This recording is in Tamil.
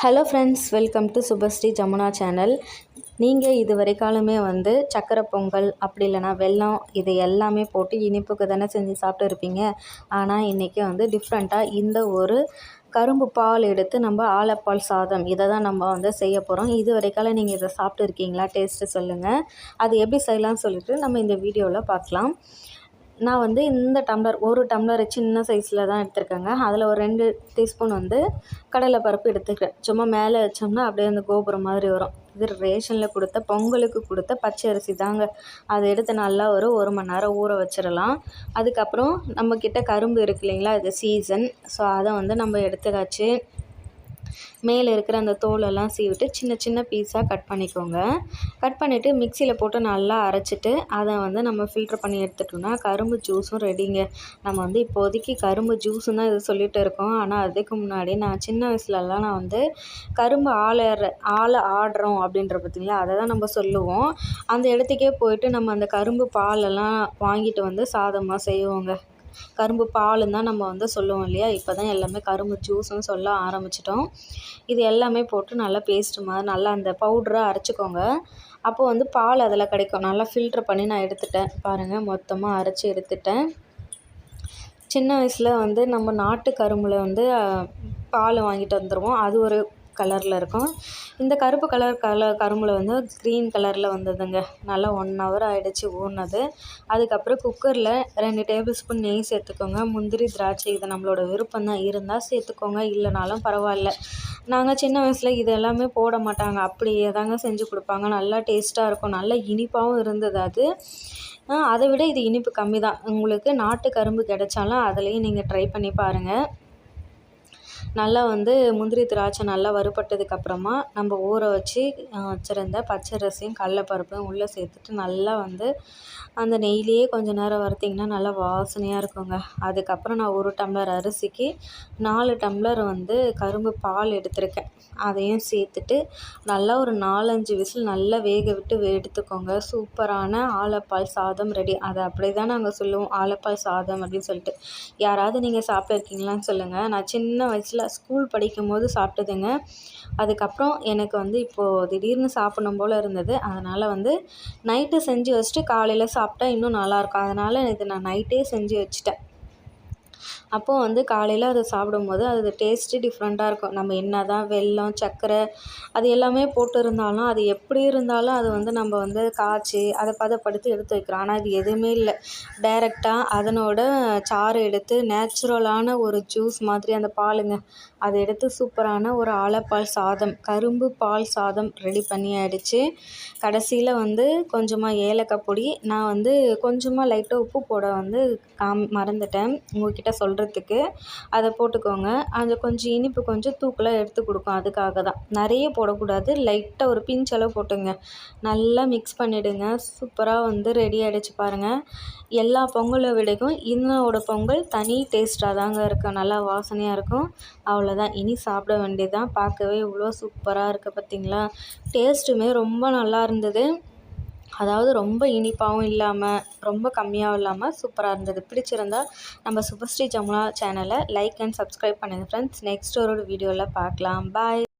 Hello friends welcome to Subhashree Jamuna channel நீங்கள் இது வரைக்காலுமே வந்து சக்கரை பொங்கல் அப்படி இல்லைனா வெல்லம் இது எல்லாமே போட்டு இனிப்புக்கு தானே செஞ்சு சாப்பிட்டு இருப்பீங்க. ஆனால் இன்றைக்கி வந்து டிஃப்ரெண்ட்டாக இந்த ஒரு கரும்பு பால் எடுத்து நம்ம ஆலப்பால் சாதம் இதை தான் நம்ம வந்து செய்ய போகிறோம் இது வரைக்கால நீங்கள் இதை சாப்பிட்டு இருக்கீங்களா? டேஸ்ட்டு சொல்லுங்கள் அது எப்படி செய்யலாம்னு சொல்லிட்டு நம்ம இந்த வீடியோவில் பார்க்கலாம். நான் வந்து இந்த டம்ளர் ஒரு டம்ளர் சின்ன சைஸில் தான் எடுத்திருக்கேங்க. அதில் ஒரு ரெண்டு டீஸ்பூன் வந்து கடலை பருப்பு எடுத்துக்கிறேன். சும்மா மேலே வச்சோம்னா அப்படியே அந்த கோபுரம் மாதிரி வரும். இது ரேஷனில் கொடுத்த பொங்கலுக்கு கொடுத்த பச்சை அரிசி தாங்க. அதை எடுத்து நல்லா ஒரு ஒரு மணி நேரம் ஊற வச்சிடலாம். அதுக்கப்புறம் நம்மக்கிட்ட கரும்பு இருக்கு இல்லைங்களா இது சீசன் ஸோ அதை வந்து நம்ம எடுத்துக்காச்சு மேலே இருக்கிற அந்த தோலெல்லாம் சீவிட்டு சின்ன சின்ன பீஸாக கட் பண்ணிக்கோங்க. கட் பண்ணிவிட்டு மிக்சியில் போட்டு நல்லா அரைச்சிட்டு அதை வந்து நம்ம ஃபில்ட்ரு பண்ணி எடுத்துட்டோம்னா கரும்பு ஜூஸும் ரெடிங்க நம்ம வந்து இப்போதைக்கு கரும்பு ஜூஸுன்னு தான் இது சொல்லிகிட்டு இருக்கோம். ஆனால் அதுக்கு முன்னாடி நான் சின்ன வயசுலலாம் நான் வந்து கரும்பு ஆளற ஆளை ஆடுறோம் அப்படின்ற பார்த்திங்களா அதை தான் நம்ம சொல்லுவோம். அந்த இடத்துக்கே போயிட்டு நம்ம அந்த கரும்பு பாலெல்லாம் வாங்கிட்டு வந்து சாதமாக செய்வோங்க. கரும்பு பாலுன்னு தான் நம்ம வந்து சொல்லுவோம் இல்லையா? இப்போ தான் எல்லாமே கரும்பு ஜூஸ்னு சொல்ல ஆரம்பிச்சிட்டோம். இது எல்லாமே போட்டு நல்லா பேஸ்ட்டு மாதிரி நல்லா அந்த பவுட்ராக அரைச்சிக்கோங்க. அப்போது வந்து பால் அதில் கிடைக்கும். நல்லா ஃபில்ட்ரு பண்ணி நான் எடுத்துட்டேன். பாருங்கள் மொத்தமாக அரைச்சி எடுத்துட்டேன். சின்ன வயசில் வந்து நம்ம நாட்டு கரும்பில் வந்து பால் வாங்கிட்டு வந்துடுவோம் அது ஒரு கலரில் இருக்கும். இந்த கருப்பு கலர் கலர் கரும்பில் வந்து க்ரீன் கலரில் வந்ததுங்க. நல்லா ஒன் ஹவர் ஆகிடுச்சி ஊறினது அதுக்கப்புறம் குக்கரில் ரெண்டு டேபிள் ஸ்பூன் நெய் சேர்த்துக்கோங்க. முந்திரி திராட்சை இது நம்மளோட விருப்பம் தான் இருந்தால் சேர்த்துக்கோங்க. இல்லைனாலும் பரவாயில்ல. நாங்கள் சின்ன வயசில் இது எல்லாமே போட மாட்டாங்க. அப்படியே தாங்க செஞ்சு கொடுப்பாங்க. நல்லா டேஸ்ட்டாக இருக்கும். நல்லா இனிப்பாகவும் இருந்தது அது. அதை விட இது இனிப்பு கம்மி தான் உங்களுக்கு நாட்டு கரும்பு கிடைச்சாலும் அதுலேயும் நீங்கள் ட்ரை பண்ணி பாருங்கள் நல்லா வந்து முந்திரி திராட்சை நல்லா வறுபட்டதுக்கப்புறமா நம்ம ஊற வச்சு வச்சுருந்த பச்சரிசியும் கடலப்பருப்பையும் உள்ளே சேர்த்துட்டு நல்லா வந்து அந்த நெய்லேயே கொஞ்சம் நேரம் வறுத்திங்கன்னா நல்லா வாசனையாக இருக்குங்க. அதுக்கப்புறம் நான் ஒரு டம்ளர் அரிசிக்கு நாலு டம்ளர் வந்து கரும்பு பால் எடுத்திருக்கேன். அதையும் சேர்த்துட்டு நல்லா ஒரு நாலஞ்சு விசில் நல்லா வேக விட்டு எடுத்துக்கோங்க. சூப்பரான ஆலப்பால் சாதம் ரெடி. அதை அப்படி தான் நாங்கள் சொல்லுவோம். ஆலப்பால் சாதம் அப்படின்னு சொல்லிட்டு. யாராவது நீங்கள் சாப்பிட்ருக்கீங்களான்னு சொல்லுங்கள் நான் சின்ன வயசில் ஸ்கூல் படிக்கும் போது சாப்பிட்டதுங்க. அதுக்கப்புறம் எனக்கு வந்து இப்போது திடீர்னு சாப்பிடணும் போல் இருந்தது. அதனால் வந்து நைட்டு செஞ்சு வச்சுட்டு காலையில் சாப்பிட்டா இன்னும் நல்லாயிருக்கும் அதனால் இது நான் நைட்டே செஞ்சு வச்சுட்டேன். அப்போது வந்து காலையில் அதை சாப்பிடும்போது அது டேஸ்ட்டு டிஃப்ரெண்ட்டாக இருக்கும். நம்ம என்ன தான் வெல்லம் சர்க்கரை அது எல்லாமே போட்டு இருந்தாலும் அது எப்படி இருந்தாலும் அது வந்து நம்ம வந்து காய்ச்சி அதை பதப்படுத்தி எடுத்து வைக்கிறோம். ஆனால் அது எதுவுமே இல்லை. டைரெக்டாக அதனோட சாறு எடுத்து நேச்சுரலான ஒரு ஜூஸ் மாதிரி அந்த பாலுங்க அதை எடுத்து சூப்பரான ஒரு ஆலப்பால் சாதம் கரும்பு பால் சாதம் ரெடி பண்ணி ஆயிடுச்சு கடைசியில் வந்து கொஞ்சமாக ஏலக்காய் பொடி நான் வந்து கொஞ்சமாக லைட்டாக உப்பு போட வந்து காம் மறந்துட்டேன். உங்கள்கிட்ட சொல்கிறதுக்கு அதை போட்டுக்கோங்க. அது கொஞ்சம் இனிப்பு கொஞ்சம் தூக்கலாக எடுத்து கொடுக்கும். அதுக்காக தான். நிறைய போடக்கூடாது. லைட்டாக ஒரு பிஞ்செல்லாம் போட்டுங்க. நல்லா மிக்ஸ் பண்ணிவிடுங்க சூப்பராக வந்து ரெடி ஆகிடுச்சு பாருங்கள் எல்லா பொங்கலை விடைக்கும் இன்னோட பொங்கல் தனி டேஸ்ட்டாக தாங்க இருக்கும். நல்லா வாசனையாக இருக்கும். அவ்வளோதான் இனி சாப்பிட வேண்டியது தான் பார்க்கவே இவ்வளோ சூப்பராக இருக்குது பார்த்தீங்களா டேஸ்ட்டுமே ரொம்ப நல்லா இருந்தது. அதாவது ரொம்ப இனிப்பாகவும் இல்லாமல் ரொம்ப கம்மியாகவும் இல்லாமல் சூப்பராக இருந்தது. பிடிச்சிருந்தா நம்ம சுபஸ்ரீ ஜமுனா சேனலை லைக் அண்ட் சப்ஸ்கிரைப் பண்ணுங்கள் ஃப்ரெண்ட்ஸ் நெக்ஸ்ட் ஒரு வீடியோவில் பார்க்கலாம். பாய்